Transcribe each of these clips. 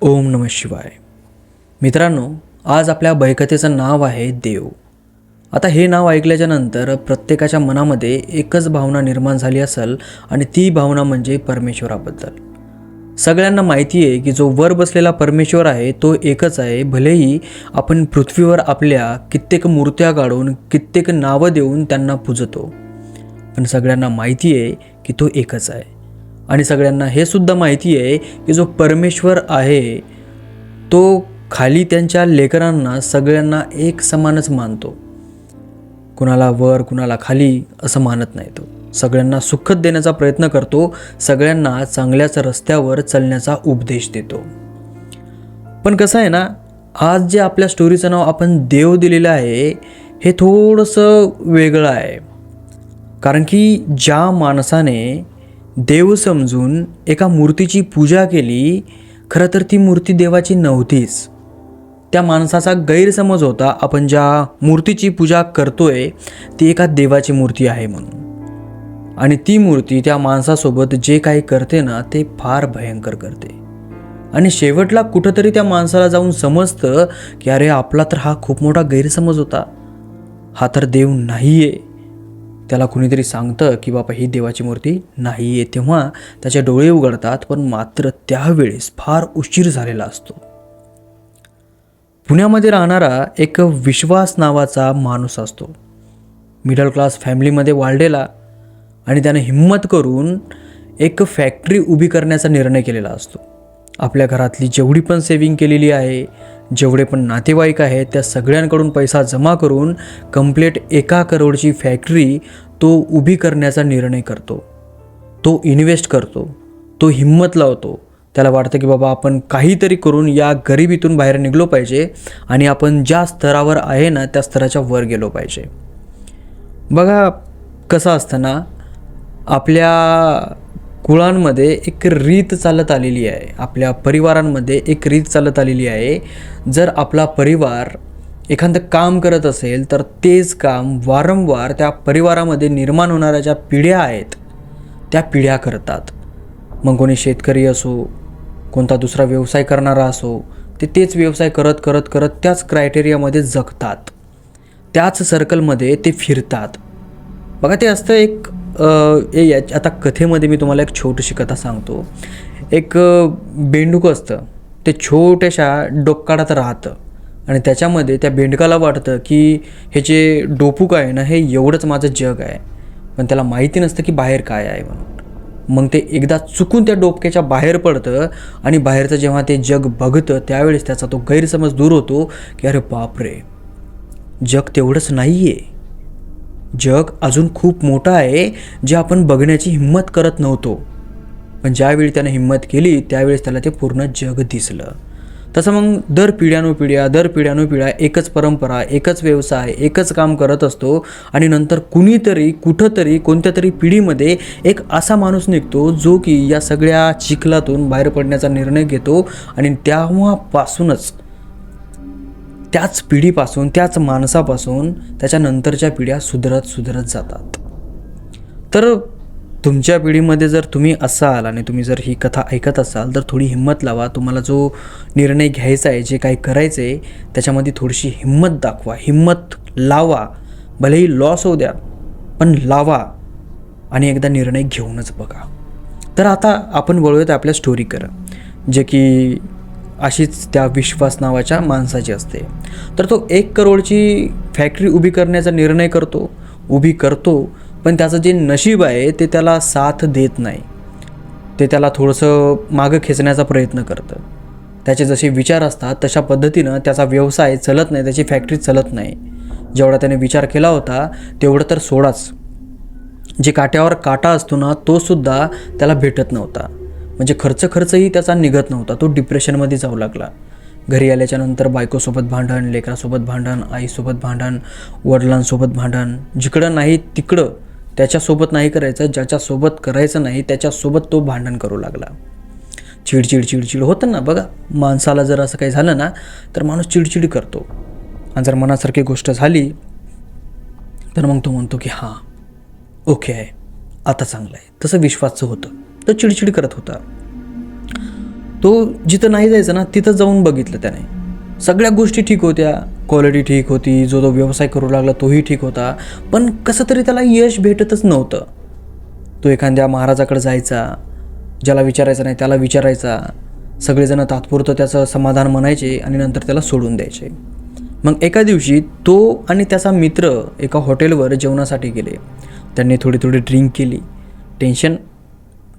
ओम नम शिवाय. मित्रांनो आज आपल्या बैकथेचं नाव आहे देव. आता हे नाव ऐकल्याच्या नंतर प्रत्येकाच्या मनामध्ये एकच भावना निर्माण झाली असेल आणि ती भावना म्हणजे परमेश्वराबद्दल. सगळ्यांना माहिती आहे की जो वर बसलेला परमेश्वर आहे तो एकच आहे. भलेही आपण पृथ्वीवर आपल्या कित्येक मूर्त्या काढून कित्येक नावं देऊन त्यांना पूजतो. पण सगळ्यांना माहिती आहे की तो एकच आहे. आणि सगळ्यांना हे सुद्धा माहिती आहे की जो परमेश्वर आहे तो खाली त्यांच्या लेकरांना सगळ्यांना एक समानच मानतो. कुणाला वर कुणाला खाली असं मानत नाही तो. सगळ्यांना सुखद देण्याचा प्रयत्न करतो सगळ्यांना चांगल्याच रस्त्यावर चालण्याचा उपदेश देतो. पण कसं आहे ना आज जे आपल्या स्टोरीचं नाव आपण देव दिलेलं आहे हे थोडंसं वेगळं आहे. कारण की ज्या माणसाने देव समजून एका मूर्तीची पूजा केली खरं तर ती मूर्ती देवाची नव्हतीच. त्या माणसाचा गैरसमज होता आपण ज्या मूर्तीची पूजा करतोय ती एका देवाची मूर्ती आहे म्हणून. आणि ती मूर्ती त्या माणसासोबत जे काही करते ना ते फार भयंकर करते. आणि शेवटला कुठंतरी त्या माणसाला जाऊन समजतं की अरे आपला तर हा खूप मोठा गैरसमज होता. हा तर देव नाही आहे त्याला कुणीतरी सांगतं की बाबा ही देवाची मूर्ती नाही आहे तेव्हा त्याचे डोळे उघडतात पण मात्र त्यावेळेस फार उशीर झालेला असतो. पुण्यामध्ये राहणारा एक विश्वास नावाचा माणूस असतो. मिडल क्लास फॅमिलीमध्ये वाढलेला आणि त्याने हिंमत करून एक फॅक्टरी उभी करण्याचा निर्णय केलेला असतो. आपल्या घरातली जेवढी पण सेविंग केलेली आहे जेवढे पण नातेवाईक आहेत त्या सगळ्यांकडून पैसा जमा करून कंप्लीट एका करोडची फॅक्टरी तो उभी करण्याचा निर्णय करतो. तो इन्व्हेस्ट करतो. तो हिंमत लावतो. त्याला वाटतं की बाबा आपण काहीतरी करून या गरिबीतून बाहेर निघलो पाहिजे आणि आपण ज्या स्तरावर आहे ना त्या स्तराच्या वर गेलो पाहिजे. बघा कसं असतं ना आपल्या कुळांमध्ये एक रीत चालत आलेली आहे. आपल्या परिवारांमध्ये एक रीत चालत आलेली आहे. जर आपला परिवार एखादं काम करत असेल तर तेच काम वारंवार त्या परिवारामध्ये निर्माण होणाऱ्या ज्या पिढ्या आहेत त्या पिढ्या करतात. मग कोणी शेतकरी असो कोणता दुसरा व्यवसाय करणारा असो ते तेच व्यवसाय करत करत करत त्याच क्रायटेरियामध्ये जगतात. त्याच सर्कलमध्ये ते फिरतात. बघा ते असतं एक ए या आता कथेमध्ये मी तुम्हाला एक छोटीशी कथा सांगतो. एक बेंडूक असतं. ते छोट्याशा डोकाडात राहतं. आणि त्याच्यामध्ये त्या बेंडकाला वाटतं की हे जे डोपूक आहे ना हे एवढंच माझं जग आहे. पण त्याला माहिती नसतं की बाहेर काय आहे म्हणून. मग ते एकदा चुकून त्या डोपक्याच्या बाहेर पडतं आणि बाहेरचं जेव्हा ते जग बघतं त्यावेळेस त्याचा तो गैरसमज दूर होतो की अरे बापरे जग तेवढंच नाही आहे जग अजून खूप मोठं आहे जे आपण बघण्याची हिंमत करत नव्हतो. पण ज्यावेळी त्यानं हिंमत केली त्यावेळेस त्याला ते पूर्ण जग दिसलं. तसं मग दर पिढ्यानुपिढ्या दर पिढ्यानुपिढ्या एकच परंपरा एकच व्यवसाय एकच काम करत असतो आणि नंतर कुणीतरी कुठंतरी कोणत्या तरी पिढीमध्ये एक असा माणूस निघतो जो की या सगळ्या चिखलातून बाहेर पडण्याचा निर्णय घेतो आणि तेव्हापासूनच त्याच पिढीपासून त्याच माणसापासून त्याच्या नंतरच्या पिढ्या सुधरत सुधरत जातात. तर तुमच्या पिढीमध्ये जर तुम्ही असाल आणि तुम्ही जर ही कथा ऐकत असाल तर थोडी हिंमत लावा. तुम्हाला जो निर्णय घ्यायचा आहे जे काही करायचं आहे त्याच्यामध्ये थोडीशी हिंमत दाखवा. हिंमत लावा. भलेही लॉस होऊ द्या पण लावा आणि एकदा निर्णय घेऊनच बघा. तर आता आपण वळूयात आपल्या स्टोरीकडं जे की अशीच त्या विश्वास नावाच्या माणसाची असते. तर तो एक करोडची फॅक्टरी उभी करण्याचा निर्णय करतो उभी करतो पण त्याचं जे नशीब आहे ते त्याला साथ देत नाही. ते त्याला थोडंसं मागं खेचण्याचा प्रयत्न करतं. त्याचे जसे विचार असतात तशा पद्धतीनं त्याचा व्यवसाय चलत नाही त्याची फॅक्टरी चलत नाही. जेवढा त्याने विचार केला होता तेवढं तर सोडाच. जे काट्यावर काटा असतो ना तोसुद्धा त्याला भेटत नव्हता. म्हणजे खर्च खर्चही त्याचा निघत नव्हता. तो डिप्रेशनमध्ये जाऊ लागला. घरी आल्याच्यानंतर बायकोसोबत भांडण लेकरासोबत भांडण आईसोबत भांडण वडिलांसोबत भांडण जिकडं नाही तिकडं त्याच्यासोबत नाही करायचं ज्याच्यासोबत करायचं नाही त्याच्यासोबत तो भांडण करू लागला. चिडचिड चिडचिड होतं ना बघा माणसाला जर असं काही झालं ना तर माणूस चिडचिड करतो. आणि जर मनासारखी गोष्ट झाली तर मग तो म्हणतो की हां ओके आहे आता चांगलं आहे. तसं विश्वासचं होतं. तो चिडचिड करत होता. तो जिथं नाही जायचं ना तिथं जाऊन बघितलं त्याने. सगळ्या गोष्टी ठीक होत्या. क्वालिटी ठीक होती. जो तो व्यवसाय करू लागला तोही ठीक होता. पण कसं तरी त्याला यश भेटतच नव्हतं. तो एखाद्या महाराजाकडे जायचा ज्याला विचारायचं नाही त्याला विचारायचा. सगळेजण तात्पुरतं त्याचं समाधान म्हणायचे आणि नंतर त्याला सोडून द्यायचे. मग एका दिवशी तो आणि त्याचा मित्र एका हॉटेलवर जेवणासाठी गेले. त्यांनी थोडी थोडी ड्रिंक केली. टेन्शन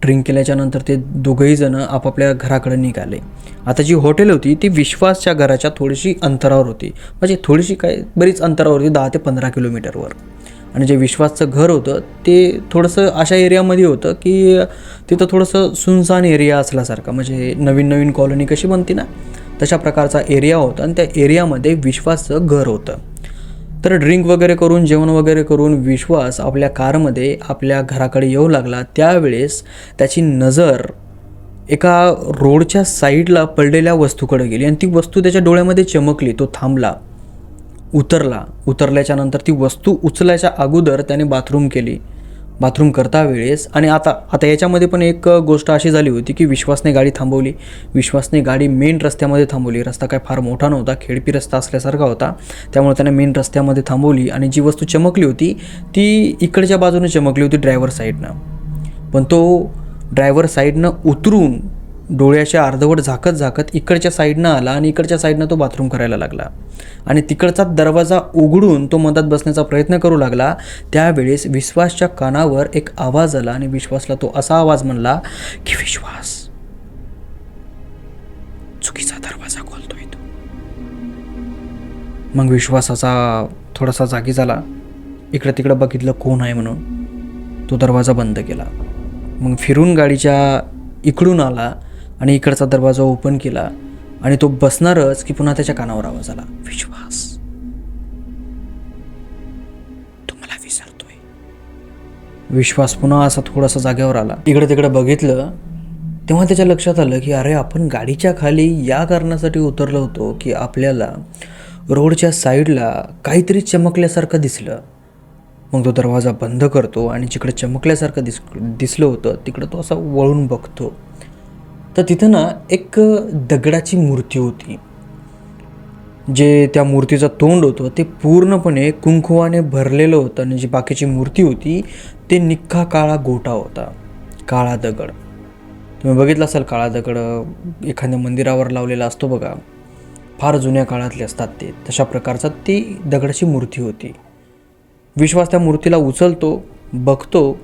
ड्रिंक केल्याच्यानंतर ते दोघंही जण आपापल्या घराकडे निघाले. आता जी हॉटेल होती ती विश्वासच्या घराच्या थोडीशी अंतरावर होती. म्हणजे थोडीशी काय बरीच अंतरावर होती दहा ते पंधरा किलोमीटरवर. आणि जे विश्वासचं घर होतं ते थोडंसं अशा एरियामध्ये होतं की तिथं थोडंसं सुनसान एरिया असल्यासारखं. म्हणजे नवीन नवीन कॉलनी कशी बनते ना तशा प्रकारचा एरिया होता आणि त्या एरियामध्ये विश्वासचं घर होतं. तर ड्रिंक वगैरे करून जेवण वगैरे करून विश्वास आपल्या कारमध्ये आपल्या घराकडे येऊ लागला त्यावेळेस त्याची नजर एका रोडच्या साईडला पडलेल्या वस्तूकडे गेली आणि ती वस्तू त्याच्या डोळ्यामध्ये चमकली तो थांबला उतरला. उतरल्याच्या नंतर ती वस्तू उचलायच्या अगोदर त्याने बाथरूम केली. बाथरूम करता वेळेस. आणि आता आता याच्यामध्ये पण एक गोष्ट अशी झाली होती की विश्वासने गाडी थांबवली. विश्वासने गाडी मेन रस्त्यामध्ये थांबवली. रस्ता काय फार मोठा नव्हता खेडपी रस्ता असल्यासारखा होता. त्यामुळे त्याने मेन रस्त्यामध्ये थांबवली आणि जी वस्तू चमकली होती ती इकडच्या बाजूने चमकली होती ड्रायव्हर साईडनं. पण तो ड्रायव्हर साईडनं उतरून डोळ्याच्या अर्धवट झाकत झाकत इकडच्या साईडनं आला आणि इकडच्या साईडनं तो बाथरूम करायला लागला. आणि तिकडचा दरवाजा उघडून तो मधात बसण्याचा प्रयत्न करू लागला. त्यावेळेस विश्वासच्या कानावर एक आवाज आला आणि विश्वासला तो असा आवाज म्हणला की विश्वास चुकीचा दरवाजा खोलतोय तो. मग विश्वासाचा थोडासा जागी झाला. इकडं तिकडं बघितलं कोण आहे म्हणून. तो दरवाजा बंद केला. मग फिरून गाडीच्या इकडून आला आणि इकडचा दरवाजा ओपन केला आणि तो बसणारच की पुन्हा त्याच्या कानावर आवाज आला. विश्वास. तुम्हाला विसरतोय. विश्वास पुन्हा असा थोडासा जागेवर आला. इकडे तिकडे बघितलं तेव्हा त्याच्या लक्षात आलं की अरे आपण गाडीच्या खाली या कारणासाठी उतरलो होतो की आपल्याला रोडच्या साईडला काहीतरी चमकल्यासारखं दिसलं. मग तो दरवाजा बंद करतो आणि जिकडे चमकल्यासारखं दिस दिसलं होतं तिकडं तो असा वळून बघतो. तर तिथं ना एक दगडाची मूर्ती होती. जे त्या मूर्तीचं तोंड होतं ते पूर्णपणे कुंकुवाने भरलेलं होतं आणि जी बाकीची मूर्ती होती ते निक्का काळा गोटा होता काळा दगड. तुम्ही बघितलं असाल काळा दगड एखाद्या मंदिरावर लावलेला असतो बघा. फार जुन्या काळातले असतात ते. तशा प्रकारचा ती दगडाची मूर्ती होती. विश्वास त्या मूर्तीला उचलतो बघतो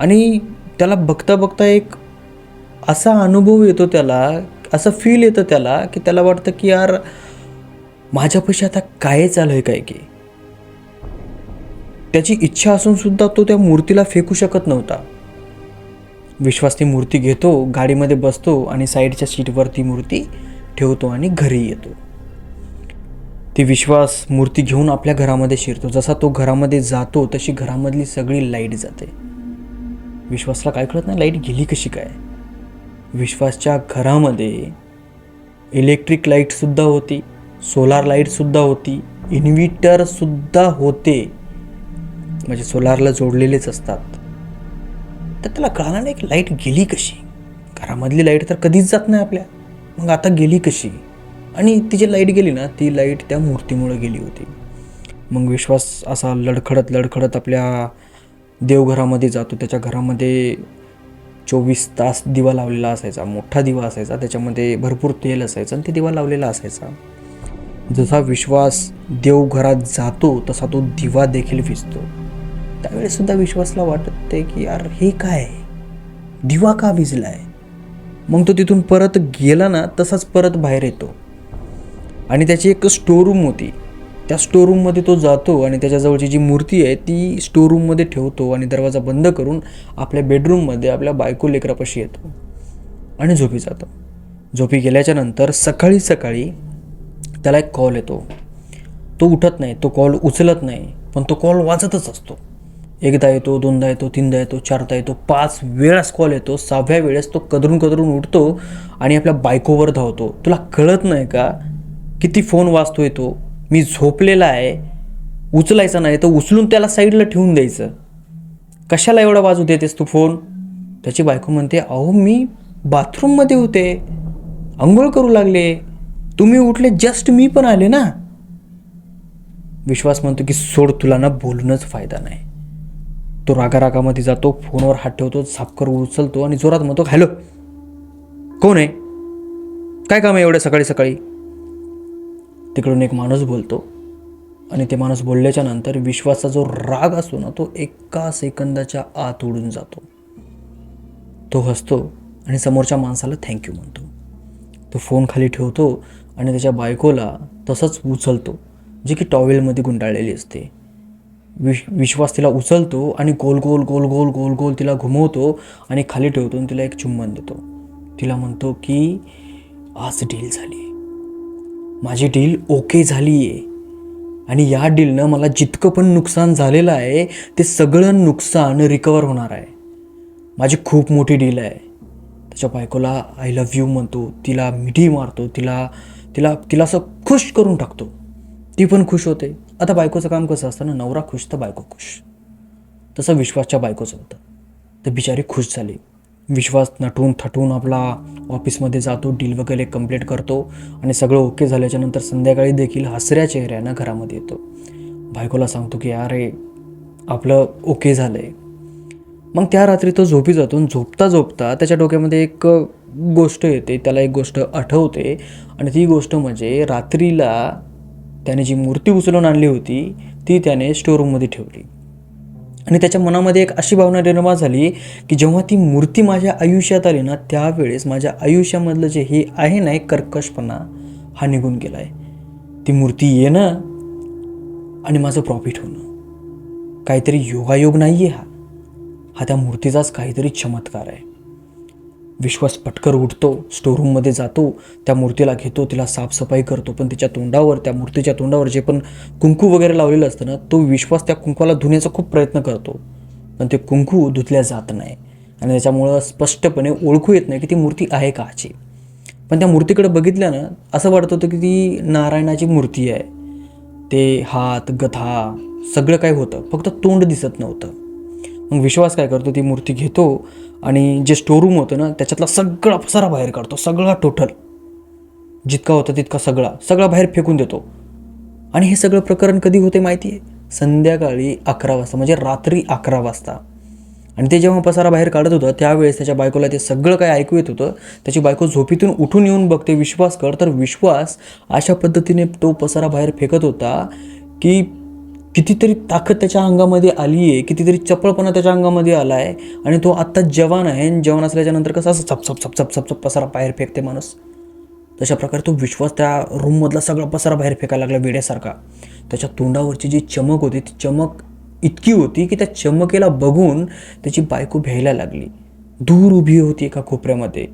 आणि त्याला बघता बघता एक असा अनुभव येतो त्याला असं फील येतं त्याला की त्याला वाटतं की यार माझ्यापाशी आता काय चालू आहे काय की? त्याची इच्छा असून सुद्धा तो त्या मूर्तीला फेकू शकत नव्हता. विश्वास ती मूर्ती घेतो गाडीमध्ये बसतो आणि साईडच्या सीटवर ती मूर्ती ठेवतो आणि घरी येतो. ती विश्वास मूर्ती घेऊन आपल्या घरामध्ये शिरतो. जसा तो घरामध्ये जातो तशी घरामधली सगळी लाइट जाते. विश्वासला काय कळत नाही लाइट गेली कशी काय? विश्वासच्या घरामध्ये इलेक्ट्रिक लाईटसुद्धा होती सोलार लाईटसुद्धा होती इन्व्हिटरसुद्धा होते. म्हणजे सोलारला जोडलेलेच असतात. तर त्याला कळणार नाही की लाइट गेली कशी? घरामधली लाइट तर कधीच जात नाही आपल्या. मग आता गेली कशी? आणि ती जी लाइट गेली ना ती लाइट त्या मूर्तीमुळे गेली होती. मग विश्वास असा लडखडत लडखडत आपल्या देवघरामध्ये जातो. त्याच्या घरामध्ये चोवीस तास दिवा लावलेला असायचा. मोठा दिवा असायचा. त्याच्यामध्ये भरपूर तेल असायचं आणि ते दिवा लावलेला असायचा. जसा विश्वास देवघरात जातो तसा तो दिवा देखील विजतो त्यावेळेस सुद्धा विश्वासला वाटते की यार हे काय दिवा का विजलाय? मग तो तिथून परत गेला ना तसाच परत बाहेर येतो. आणि त्याची एक स्टोरूम होती. त्या स्टोरूममध्ये तो जातो आणि त्याच्याजवळची जी मूर्ती आहे ती स्टोरूममध्ये ठेवतो आणि दरवाजा बंद करून आपल्या बेडरूममध्ये आपल्या बायको लेकरापाशी येतो आणि झोपी जातो. झोपी गेल्याच्यानंतर सकाळी सकाळी त्याला एक कॉल येतो. तो उठत नाही तो कॉल उचलत नाही पण तो कॉल वाजतच असतो. एकदा येतो दोनदा येतो तीनदा येतो चारदा येतो पाच वेळास कॉल येतो सहाव्या वेळेस तो कदरून कदरून उठतो आणि आपल्या बायकोवर धावतो. तुला कळत नाही का किती फोन वाजतोय तो? मी झोपलेला आहे उचलायचा नाही तर उचलून त्याला साईडला ठेवून द्यायचं. कशाला एवढा वाजू देतेस तू फोन? त्याची बायको म्हणते अहो मी बाथरूममध्ये होते. आंघोळ करू लागले. तुम्ही उठले जस्ट मी पण आले ना. विश्वास म्हणतो की सोड तुला ना बोलूनच फायदा नाही. तो रागारागामध्ये जातो फोनवर हात ठेवतो झापकर उचलतो आणि जोरात म्हणतो हॅलो कोण आहे? काय काम आहे एवढ्या सकाळी सकाळी? तिकडून एक माणूस बोलतो. आणि ते माणूस बोलल्याच्या नंतर विश्वासाचा जो राग असतो ना तो एका सेकंदाच्या आत उडून जातो. तो हसतो आणि समोरच्या माणसाला थँक्यू म्हणतो. तो फोन खाली ठेवतो आणि त्याच्या बायकोला तसंच उचलतो जे की टॉवेलमध्ये गुंडाळलेली असते. विश विश्वास तिला उचलतो आणि गोल गोल गोल गोल गोल गोल तिला घुमवतो आणि खाली ठेवतो आणि तिला एक चुंबन देतो. तिला म्हणतो की आज डील झाली. माझी डील ओके झाली आहे आणि या डीलनं मला जितकं पण नुकसान झालेलं आहे ते सगळं नुकसान रिकवर होणार आहे. माझी खूप मोठी डील आहे. त्याच्या बायकोला आय लव्ह यू म्हणतो तिला मिठी मारतो तिला तिला तिला असं खुश करून टाकतो. ती पण खुश होते. आता बायकोचं काम कसं असतं ना नवरा खुश तर बायको खुश. तसं विश्वासच्या बायकोचं होतं. तर बिचारी खुश झाली. विश्वास नटून थटून आपला ऑफिसमध्ये जातो डील वगैरे कंप्लीट करतो आणि सगळं ओके झाल्याच्यानंतर संध्याकाळी देखील हसऱ्या चेहऱ्यानं घरामध्ये येतो. बायकोला सांगतो की अरे आपलं ओके झालं आहे मग त्या रात्री तो झोपी जातो आणि झोपता झोपता त्याच्या डोक्यामध्ये एक गोष्ट येते त्याला एक गोष्ट आठवते आणि ती गोष्ट म्हणजे रात्रीला त्याने जी मूर्ती उचलून आणली होती ती त्याने स्टोरूममध्ये ठेवली. आणि त्याच्या मनामध्ये एक अशी भावना निर्माण झाली की जेव्हा ती मूर्ती माझ्या आयुष्यात आली ना त्यावेळेस माझ्या आयुष्यामधलं जे हे आहे ना एक कर्कशपणा हा निघून गेला आहे ती मूर्ती येणं आणि माझं प्रॉफिट होणं. काहीतरी योगायोग नाही आहे हा. हा त्या मूर्तीचाच काहीतरी चमत्कार आहे. विश्वास पटकर उठतो स्टोरूममध्ये जातो त्या मूर्तीला घेतो तिला साफसफाई करतो पण तिच्या तोंडावर त्या मूर्तीच्या तोंडावर जे पण कुंकू वगैरे लावलेलं असतं ना तो विश्वास त्या कुंकूला धुण्याचा खूप प्रयत्न करतो. पण ते कुंकू धुतल्या जात नाही. आणि त्याच्यामुळं स्पष्टपणे ओळखू येत नाही की ती मूर्ती आहे काची. पण त्या मूर्तीकडे बघितल्यानं असं वाटत होतं की ती नारायणाची मूर्ती आहे. ते हात गथा सगळं काय होतं. फक्त तोंड दिसत नव्हतं. मग विश्वास काय करतो? ती मूर्ती घेतो आणि जे स्टोरूम होतं ना त्याच्यातला सगळा पसारा बाहेर काढतो सगळा टोटल जितका होता तितका सगळा सगळा बाहेर फेकून देतो. आणि हे सगळं प्रकरण कधी होते माहिती आहे? संध्याकाळी अकरा वाजता म्हणजे रात्री अकरा वाजता. आणि ते जेव्हा पसारा बाहेर काढत होतं त्यावेळेस त्याच्या बायकोला ते सगळं काय ऐकू येत होतं. त्याची बायको झोपीतून उठून येऊन बघते विश्वास कर. तर विश्वास अशा पद्धतीने तो पसारा बाहेर फेकत होता की कितीतरी ताकद त्याच्या अंगामध्ये आली आहे कितीतरी चपळपणा त्याच्या अंगामध्ये आला आहे आणि तो आत्ता जवान आहे आणि जवान असल्याच्यानंतर कसं असं चप चप चप पसारा बाहेर फेकते माणूस. तशा प्रकारे तो विश्वास त्या रूममधला सगळा पसारा बाहेर फेकायला लागला वेड्यासारखा. त्याच्या तोंडावरची जी चमक होती ती चमक इतकी होती की त्या चमकेला बघून त्याची बायको भ्यायला लागली. दूर उभी होती एका कोपऱ्यामध्ये.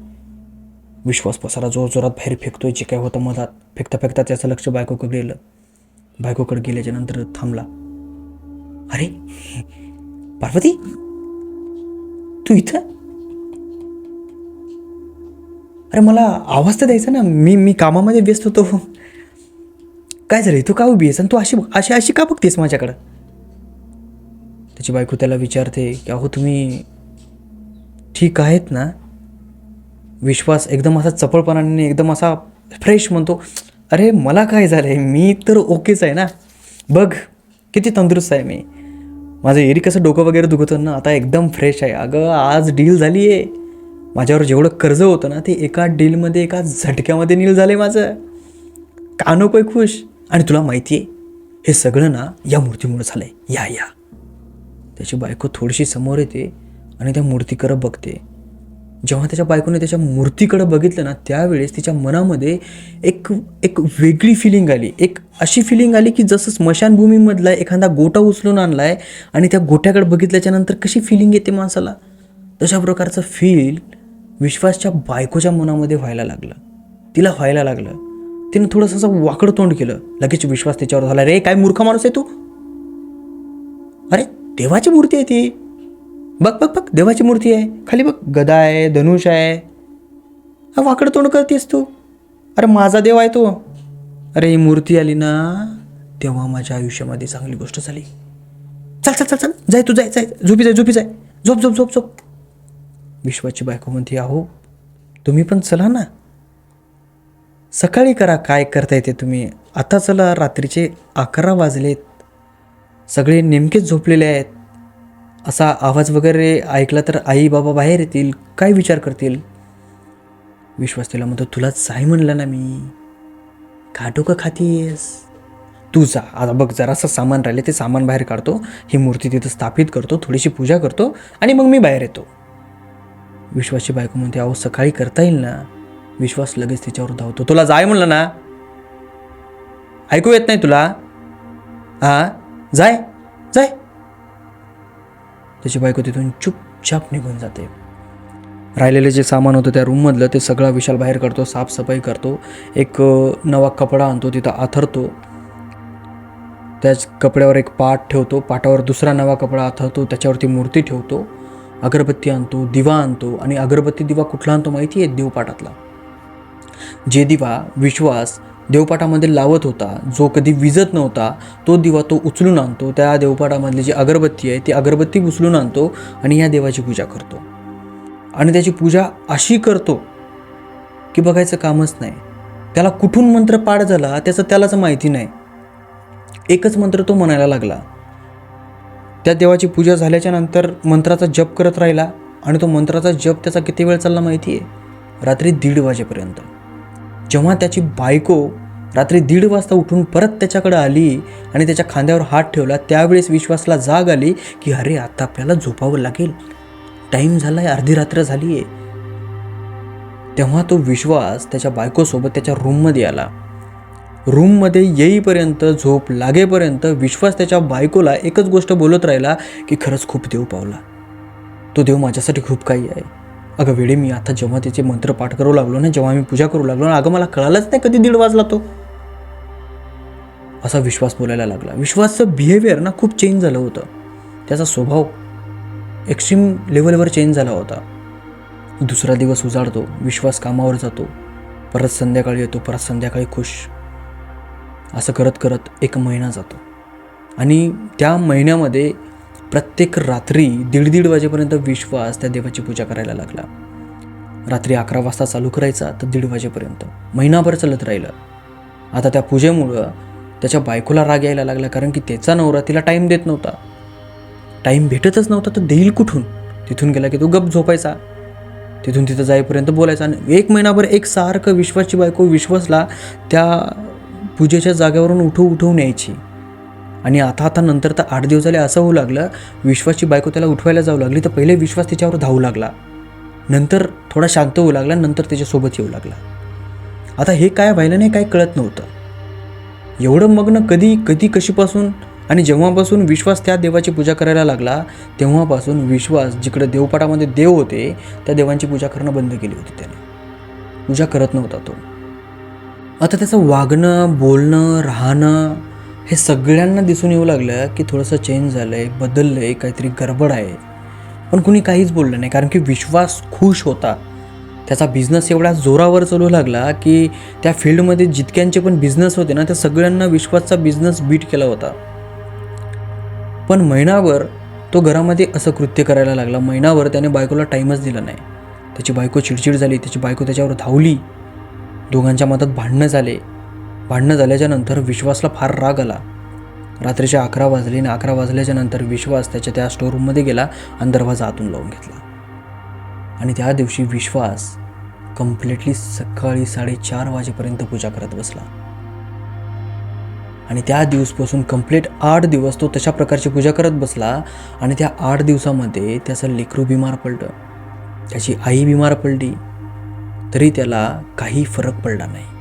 विश्वास पसारा जोर जोरात बाहेर फेकतोय जे काय होतं मधात. फेकता फेकता त्याचं लक्ष बायकोकडे गेलं. बायकोकडे गेल्याच्यानंतर थांबला. अरे पार्वती तू इथं? अरे मला आवाज तर द्यायचा ना. मी मी कामामध्ये व्यस्त होतो. काय झालं? तू का उभी आहेस? आणि तू अशी अशी अशी का बघतेस माझ्याकडं? त्याची बायको त्याला विचारते की अहो तुम्ही ठीक आहेत ना? विश्वास एकदम असा चपळपणाने एकदम असा फ्रेश म्हणतो. अरे मला काय झालं आहे मी तर ओकेच आहे ना. बघ किती तंदुरुस्त आहे मी. माझं एरी कसं डोकं वगैरे दुखतं ना आता एकदम फ्रेश आहे. अगं आज डील झाली आहे माझ्यावर जेवढं कर्ज होतं ना ते एका डीलमध्ये एका झटक्यामध्ये नील झालं आहे माझं. का नकोय खुश. आणि तुला माहिती आहे हे सगळं ना या मूर्तीमुळे झालं आहे या या. त्याची बायको थोडीशी समोर येते आणि त्या मूर्तीकडं बघते. जेव्हा त्याच्या बायकोने त्याच्या मूर्तीकडे बघितलं ना त्यावेळेस तिच्या मनामध्ये एक एक वेगळी फिलिंग आली. एक अशी फिलिंग आली की जसं स्मशानभूमीमधला एखादा गोटा उचलून आणला आहे आणि त्या गोट्याकडे बघितल्याच्या नंतर कशी फिलिंग येते माणसाला? तशा प्रकारचं फील विश्वासच्या बायकोच्या मनामध्ये व्हायला लागलं. तिला व्हायला लागलं. तिनं थोडंसं असं वाकडं तोंड केलं. लगेच विश्वास त्याच्यावर झाला. रे काय मूर्ख माणूस आहे तू? अरे देवाची मूर्ती आहे ती. बघ बघ बघ देवाची मूर्ती आहे. खाली बघ गदा आहे धनुष आहे. वाकड वाकडं तोंड करतेस तू. अरे माझा देव आहे तो. अरे ही मूर्ती आली ना तेव्हा माझ्या आयुष्यामध्ये चांगली गोष्ट झाली. चल चल चल चल. जाय तू जाय जाय. झोपी जाय झोपी जाय. झोप झोप झोप झोप. विश्वाची बायको म्हणते अहो तुम्ही पण चला ना. सकाळी करा काय करता येते तुम्ही. आता चला रात्रीचे अकरा वाजलेत. सगळे नेमकेच झोपलेले आहेत. असा आवाज वगैरे ऐकला तर आई बाबा बाहेर येतील काय विचार करतील? विश्वास तिला म्हणतो तुलाच साय म्हणलं ना मी. का खातीस तू जा. आता बघ जरासं सामान राहिले ते सामान बाहेर काढतो. ही मूर्ती तिथं स्थापित करतो थोडीशी पूजा करतो आणि मग मी बाहेर येतो. विश्वासची बायको म्हणते अहो सकाळी करता येईल ना? विश्वास लगेच तिच्यावर धावतो तुला जाय म्हणलं ना. ऐकू येत नाही तुला. हा जाय जाय त्याची बायको तिथून चुपचाप निघून जाते. राहिलेले जे सामान होतं त्या रूममधलं ते सगळं विशाल बाहेर करतो साफसफाई करतो एक नवा कपडा आणतो तिथं आथरतो. त्याच कपड्यावर एक पाट ठेवतो पाटावर दुसरा नवा कपडा आथरतो त्याच्यावरती मूर्ती ठेवतो अगरबत्ती आणतो दिवा आणतो आणि अगरबत्ती दिवा कुठला आणतो माहिती आहे देवपाटातला. जे दिवा विश्वास देवपाटामध्ये लावत होता जो कधी विजत नव्हता तो दिवा तो उचलून आणतो. त्या देवपाटामधली जी अगरबत्ती आहे ती अगरबत्ती उचलून आणतो आणि या देवाची पूजा करतो. आणि त्याची पूजा अशी करतो की बघायचं कामच नाही. त्याला कुठून मंत्र पाठ झाला त्याचं त्यालाच माहिती नाही. एकच मंत्र तो म्हणायला लागला. त्या देवाची पूजा झाल्याच्यानंतर मंत्राचा जप करत राहिला आणि तो मंत्राचा जप त्याचा किती वेळ चालला माहिती आहे रात्री दीड वाजेपर्यंत. जेव्हा त्याची बायको रात्री दीड वाजता उठून परत त्याच्याकडे आली आणि त्याच्या खांद्यावर हात ठेवला त्यावेळेस विश्वासला जाग आली की अरे आता आपल्याला झोपावं लागेल. टाईम झाला आहे अर्धी रात्र झाली आहे तेव्हा तो विश्वास त्याच्या बायकोसोबत त्याच्या रूममध्ये आला. रूममध्ये येईपर्यंत झोप लागेपर्यंत विश्वास त्याच्या बायकोला एकच गोष्ट बोलत राहिला की खरंच खूप देव पावला. तो देव माझ्यासाठी खूप काही आहे. अगं वेळे मी आता जेव्हा त्याचे मंत्र पाठ करू लागलो ना जेव्हा मी पूजा करू लागलो ना अगं मला कळालंच नाही कधी दीड वाजला तो. असा विश्वास बोलायला लागला. विश्वासचं बिहेवियर ना खूप चेंज झालं होतं. त्याचा स्वभाव एक्स्ट्रीम लेवलवर चेंज झाला होता. दुसरा दिवस उजाडतो विश्वास कामावर जातो. परत संध्याकाळी येतो परत संध्याकाळी खुश. असं करत करत एक महिना जातो. आणि त्या महिन्यामध्ये प्रत्येक रात्री दीड दीड वाजेपर्यंत विश्वास त्या देवाची पूजा करायला लागला. रात्री अकरा वाजता चालू करायचा तर दीड वाजेपर्यंत. महिनाभर चालत राहिलं. आता त्या पूजेमुळं त्याच्या बायकोला राग यायला लागला कारण की त्याचा नवरा तिला टाईम देत नव्हता. टाईम भेटतच नव्हता तर देईल कुठून? तिथून गेला की तो गप झोपायचा. तिथून तिथं जाईपर्यंत बोलायचा आणि एक महिनाभर एक सारखं विश्वासची बायको विश्वासला त्या पूजेच्या जागेवरून उठू उठवून यायची. आणि आता आता नंतर तर आठ दिवस झाले असं होऊ लागलं. विश्वासची बायको त्याला उठवायला जाऊ लागली तर पहिले विश्वास तिच्यावर धावू लागला. नंतर थोडा शांत होऊ लागला नंतर त्याच्यासोबत येऊ लागला. आता हे काय व्हायला नाही काय कळत नव्हतं. एवढं मग्न कधी कधी कशीपासून आणि जेव्हापासून विश्वास त्या देवाची पूजा करायला लागला तेव्हापासून विश्वास जिकडे देवपाटामध्ये देव होते त्या देवांची पूजा करणं बंद केली होती त्याने. पूजा करत नव्हता तो. आता त्याचं वागणं बोलणं राहणं हे सगळ्यांना दिसून येऊ लागलं की थोडंसं चेंज झालं आहे बदललं आहे काहीतरी गडबड आहे. पण कुणी काहीच बोललं नाही कारण की विश्वास खुश होता. त्याचा बिझनेस एवढा जोरावर चालू लागला की त्या फील्डमध्ये जितक्यांचे पण बिझनेस होते ना त्या सगळ्यांना विश्वासचा बिझनेस बीट केला होता. पण महिनाभर तो घरामध्ये असं कृत्य करायला लागला. महिनाभर त्याने बायकोला टाईमच दिला नाही. त्याची बायको चिडचिड झाली त्याची बायको त्याच्यावर धावली. दोघांच्या मतात भांडणं झाले. भांडणं झाल्याच्यानंतर विश्वासला फार राग आला. रात्रीचे अकरा वाजले आणि अकरा वाजल्याच्या नंतर विश्वास त्याच्या त्या स्टोरूममध्ये गेला आणि दरवाजा आतून लावून घेतला. आणि त्या दिवशी विश्वास कम्प्लिटली सकाळी साडेचार वाजेपर्यंत पूजा करत बसला. आणि त्या दिवसपासून कंप्लीट आठ दिवस तो तशा प्रकारची पूजा करत बसला आणि त्या आठ दिवसामध्ये त्याचं लेकरू बिमार पडलं. त्याची आई बिमार पडली. तरी त्याला काही फरक पडला नाही.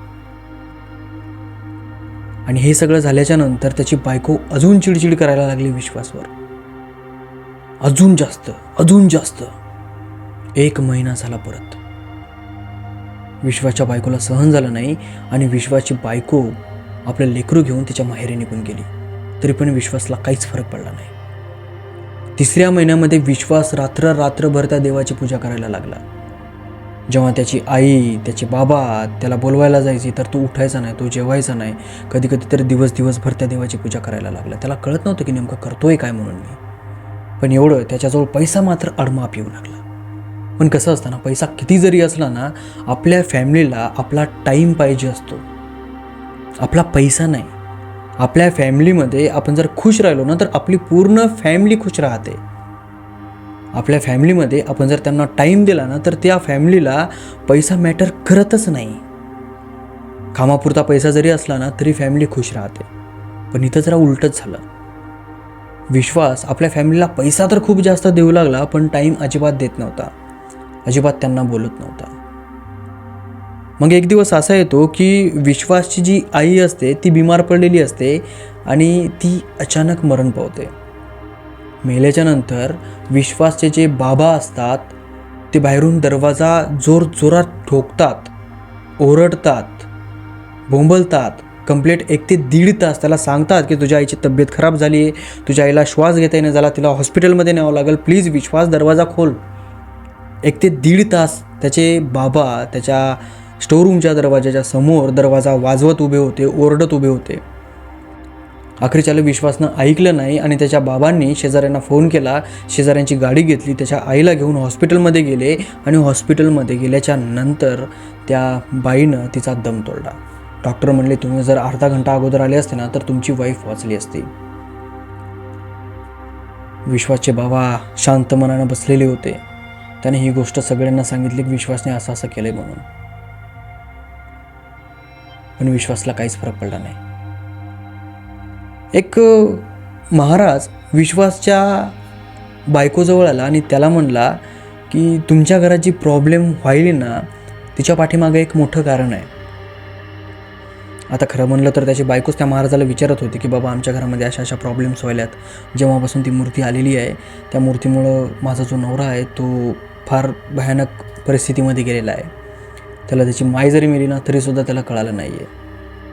आणि हे सगळं झाल्याच्यानंतर त्याची बायको अजून चिडचिड करायला लागली विश्वासवर. अजून जास्त अजून जास्त. एक महिना झाला परत. विश्वाच्या बायकोला सहन झालं नाही आणि विश्वाची बायको आपलं लेकरू घेऊन तिच्या माहेरी निघून गेली. तरी पण विश्वासला काहीच फरक पडला नाही. तिसऱ्या महिन्यामध्ये विश्वास रात्र रात्रभर त्या देवाची पूजा करायला लागला. जेव्हा त्याची आई त्याचे बाबा त्याला बोलवायला जायची तर तो उठायचा नाही तो जेवायचा नाही. कधी कधी तर दिवस दिवसभर त्या देवाची पूजा करायला लागला. त्याला कळत नव्हतं की नेमकं करतोय काय म्हणून मी. पण एवढं त्याच्याजवळ पैसा मात्र अडमाप येऊ लागला. पण कसं असतं ना पैसा किती जरी असला ना आपल्या फॅमिलीला आपला टाईम पाहिजे असतो. आपला पैसा नाही. आपल्या फॅमिलीमध्ये आपण जर खुश राहिलो ना तर आपली पूर्ण फॅमिली खुश राहते. आपल्या फॅमिलीमध्ये आपण जर त्यांना टाईम दिला ना तर त्या फॅमिलीला पैसा मॅटर करतच नाही. कामापुरता पैसा जरी असला ना तरी फॅमिली खुश राहते. पण इथं जरा उलटच झालं. विश्वास आपल्या फॅमिलीला पैसा तर खूप जास्त देऊ लागला पण टाईम अजिबात देत नव्हता. अजिबात त्यांना बोलत नव्हता. मग एक दिवस असा येतो की विश्वासची जी आई असते ती बिमार पडलेली असते आणि ती अचानक मरण पावते. मेल्याच्या नंतर विश्वासचे जे बाबा असतात ते बाहेरून दरवाजा जोर जोरात ठोकतात ओरडतात बोंबलतात कंप्लीट एक ते दीड तास त्याला सांगतात की तुझ्या आईची तब्येत खराब झाली आहे तुझ्या आईला श्वास घेता येणं झाला तिला हॉस्पिटलमध्ये न्यावं लागेल प्लीज विश्वास दरवाजा खोल. एक ते दीड तास त्याचे बाबा त्याच्या स्टोरूमच्या दरवाजाच्या समोर दरवाजा वाजवत उभे होते ओरडत उभे होते. अखेरच्याला विश्वासनं ऐकलं नाही आणि त्याच्या बाबांनी शेजाऱ्यांना फोन केला. शेजाऱ्यांची गाडी घेतली. त्याच्या आईला घेऊन हॉस्पिटलमध्ये गेले आणि हॉस्पिटलमध्ये गेल्याच्यानंतर त्या बाईनं तिचा दम तोडला. डॉक्टर म्हणले तुम्ही जर अर्धा घंटा अगोदर आले असते ना तर तुमची वाईफ वाचली असती. विश्वासचे बाबा शांत मनानं बसलेले होते. त्याने ही गोष्ट सगळ्यांना सांगितली की विश्वासने असं असं केलंय म्हणून. पण विश्वासला काहीच फरक पडला नाही. एक महाराज विश्वासच्या बायकोजवळ आला आणि त्याला म्हणला की तुमच्या घरात जी प्रॉब्लेम व्हायली ना तिच्या पाठीमागे एक मोठं कारण आहे. आता खरं म्हणलं तर त्याची बायकोच त्या महाराजाला विचारत होती की बाबा आमच्या घरामध्ये अशा अशा प्रॉब्लेम्स व्हायल्यात. जेव्हापासून ती मूर्ती आलेली आहे त्या मूर्तीमुळं माझा जो नवरा आहे तो फार भयानक परिस्थितीमध्ये गेलेला आहे. त्याला त्याची माय जरी मिळली ना तरीसुद्धा त्याला कळालं नाही आहे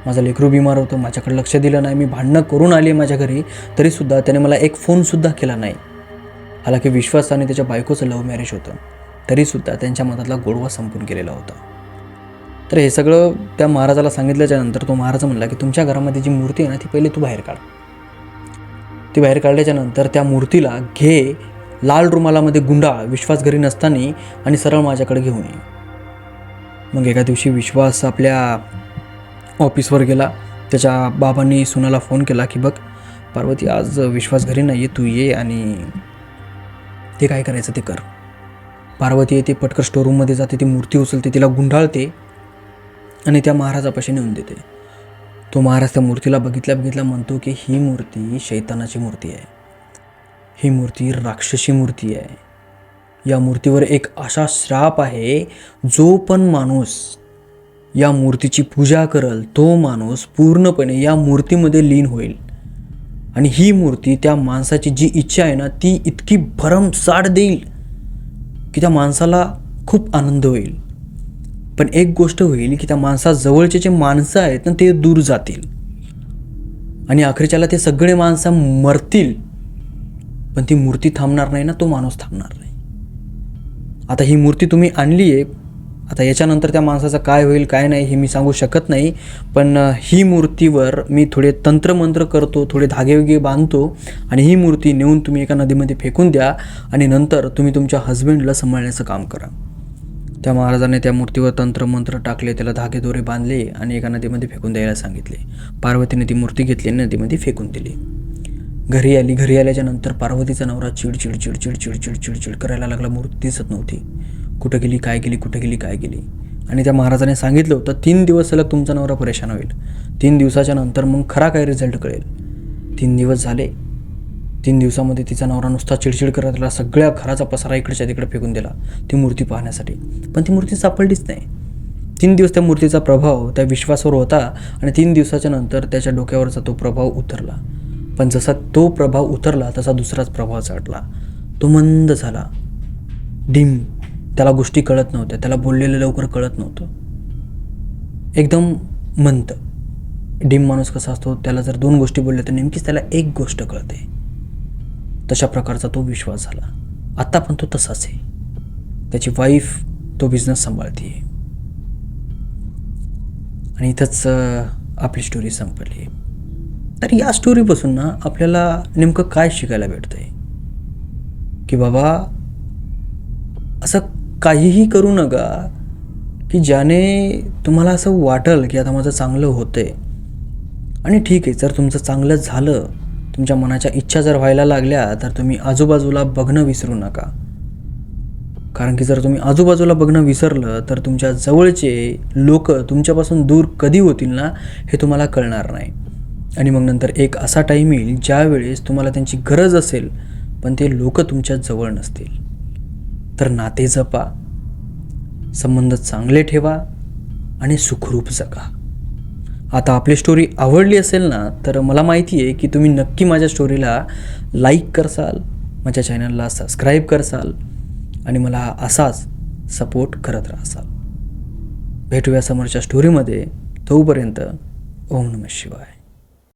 माझा लेकरू बिमार होतं माझ्याकडे लक्ष दिलं नाही मी भांडणं करून आली माझ्या घरी तरीसुद्धा त्याने मला एक फोनसुद्धा केला नाही. हालाकी विश्वास आणि त्याच्या बायकोचं लव्ह मॅरेज होतं तरीसुद्धा त्यांच्या मनातला गोडवा संपून गेलेला होता. तर हे सगळं त्या महाराजाला सांगितल्याच्या नंतर तो महाराज म्हणला की तुमच्या घरामध्ये जी मूर्ती आहे ना ती पहिले तू बाहेर काढ. ती बाहेर काढल्याच्या नंतर त्या मूर्तीला घे लाल रुमालामध्ये गुंडाळ विश्वास घरी नसताना आणि सरळ माझ्याकडे घेऊन ये. मग एका दिवशी विश्वास आपल्या ऑफिसवर गेला. त्याच्या बाबांनी सुनाला फोन केला की बघ पार्वती आज विश्वास घरी नाही आहे तू ये आणि ते काय करायचं ते कर. पार्वती येते पटकर स्टोरूममध्ये जाते ती मूर्ती उचलते तिला गुंडाळते आणि त्या महाराजापाशी नेऊन देते. तो महाराज त्या मूर्तीला बघितल्या बघितल्या म्हणतो की ही मूर्ती शैतानाची मूर्ती आहे. ही मूर्ती राक्षसी मूर्ती आहे. या मूर्तीवर एक असा श्राप आहे जो पण माणूस या मूर्तीची पूजा करल तो माणूस पूर्णपणे या मूर्तीमध्ये लीन होईल. आणि ही मूर्ती त्या माणसाची जी इच्छा आहे ना ती इतकी भरमसाठ देईल की त्या माणसाला खूप आनंद होईल. पण एक गोष्ट होईल की त्या माणसाजवळचे जे माणसं आहेत ना ते दूर जातील. आणि अखेरच्याला ते सगळे माणसं मरतील. पण ती मूर्ती थांबणार नाही ना तो माणूस थांबणार नाही. आता ही मूर्ती तुम्ही आणली आहे आता याच्यानंतर त्या माणसाचं काय होईल काय नाही हे मी सांगू शकत नाही पण ही मूर्तीवर मी थोडे तंत्रमंत्र करतो थोडे धागेवगे बांधतो आणि ही मूर्ती नेऊन तुम्ही एका नदीमध्ये फेकून द्या आणि नंतर तुम्ही तुमच्या हस्बंडला सांभाळण्याचं काम करा. त्या महाराजाने त्या मूर्तीवर तंत्रमंत्र टाकले त्याला धागे दोरे बांधले आणि एका नदीमध्ये फेकून द्यायला सांगितले. पार्वतीने ती मूर्ती घेतली आणि नदीमध्ये फेकून दिली. घरी आली घरी आल्याच्यानंतर पार्वतीचा नवरा चिडचिड चिडचिड चिडचिड चिडचिड करायला लागला. मूर्ती दिसत नव्हती. कुठं गेली काय गेली कुठं गेली काय गेली. आणि त्या महाराजाने सांगितलं होतं तीन दिवस सलग तुमचा नवरा परेशान होईल. तीन दिवसाच्या नंतर मग खरा काय रिझल्ट कळेल. तीन दिवस झाले. तीन दिवसामध्ये तिचा नवरा नुसता चिडचिड करत राहिला सगळ्या घराचा पसारा इकडच्या तिकडे फेकून दिला ती मूर्ती पाहण्यासाठी. पण ती मूर्ती सापडलीच नाही. तीन दिवस त्या मूर्तीचा प्रभाव त्या विश्वासावर होता आणि तीन दिवसाच्या नंतर त्याच्या डोक्यावरचा तो प्रभाव उतरला. पण जसा तो प्रभाव उतरला तसा दुसराच प्रभाव चढला. तो मंद झाला. डिम. त्याला गोष्टी कळत नव्हत्या त्याला बोललेलं लवकर कळत नव्हतं. एकदम मंत डिम माणूस कसा असतो त्याला जर दोन गोष्टी बोलल्या तर नेमकीच त्याला एक गोष्ट कळते. तशा प्रकारचा तो विश्वास झाला. आत्ता पण तो तसाच आहे. त्याची वाईफ तो बिझनेस सांभाळते आणि इथंच आपली स्टोरी संपली. तर या स्टोरीपासून ना आपल्याला नेमकं काय शिकायला भेटतंय? की बाबा असं काहीही करू नका की ज्याने तुम्हाला असं वाटेल की आता माझं चांगलं होतं आहे आणि ठीक आहे जर तुमचं चांगलं झालं तुमच्या मनाच्या इच्छा जर व्हायला लागल्या तर तुम्ही आजूबाजूला बघणं विसरू नका. कारण की जर तुम्ही आजूबाजूला बघणं विसरलं तर तुमच्या जवळचे लोक तुमच्यापासून दूर कधी होतील ना हे तुम्हाला कळणार नाही. आणि मग नंतर एक असा टाईम येईल ज्यावेळेस तुम्हाला त्यांची गरज असेल पण ते लोक तुमच्या जवळ नसतील. तर नाते जपा. संबंध चांगले ठेवा आणि सुखरूप जगा. आता आपली स्टोरी आवडली असेल ना तर मला माहिती आहे की तुम्ही नक्की माझ्या स्टोरीला लाईक करसाल माझ्या चॅनलला सबस्क्राईब करसाल आणि मला असाच सपोर्ट करत राहसाल. भेटूया समोरच्या स्टोरीमध्ये तोपर्यंत ओम नम शिवाय.